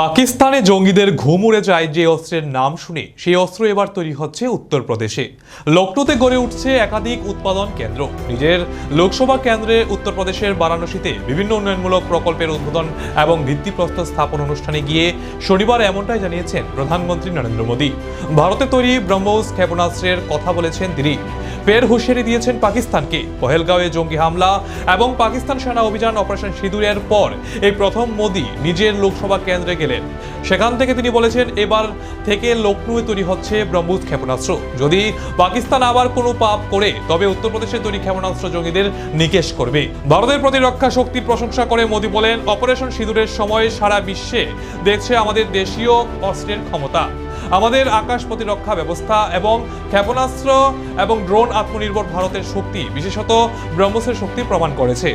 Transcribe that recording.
পাকিস্তানে জঙ্গিদের ঘুম উড়ে যায় যে অস্ত্রের নাম শুনে, সেই অস্ত্র এবার তৈরি হচ্ছে উত্তরপ্রদেশে। লখনৌতে গড়ে উঠছে একাধিক উৎপাদন কেন্দ্র। নিজের লোকসভা কেন্দ্রে উত্তরপ্রদেশের বারাণসীতে বিভিন্ন উন্নয়নমূলক প্রকল্পের উদ্বোধন এবং ভিত্তিপ্রস্তর স্থাপন অনুষ্ঠানে গিয়ে শনিবার এমনটাই জানিয়েছেন প্রধানমন্ত্রী নরেন্দ্র মোদী। ভারতে তৈরি ব্রহ্মোস ক্ষেপণাস্ত্রের কথা বলেছেন তিনি। ফের হুঁশিয়ারি দিয়েছেন পাকিস্তানকে। পহেলগাঁওয়ে জঙ্গি হামলা এবং পাকিস্তান সেনা অভিযান অপারেশন সিঁদুরের পর এই প্রথম মোদী নিজের লোকসভা কেন্দ্রে গেলেন। সেখান থেকে তিনি বলেছেন, এবার থেকে লখনৌয়ে তৈরি হচ্ছে ব্রহ্মোস ক্ষেপণাস্ত্র। যদি পাকিস্তান আবার কোনো পাপ করে, তবে উত্তরপ্রদেশে তৈরি ক্ষেপণাস্ত্র জঙ্গিদের নিকেশ করবে। ভারতের প্রতিরক্ষা শক্তির প্রশংসা করে মোদী বলেন, অপারেশন সিঁদুরের সময় সারা বিশ্বে দেখছে আমাদের দেশীয় অস্ত্রের ক্ষমতা। আমাদের আকাশ প্রতিরক্ষা ব্যবস্থা এবং ক্ষেপণাস্ত্র এবং ড্রোন আত্মনির্ভর ভারতের শক্তি, বিশেষত ব্রহ্মসের শক্তি প্রমাণ করেছে।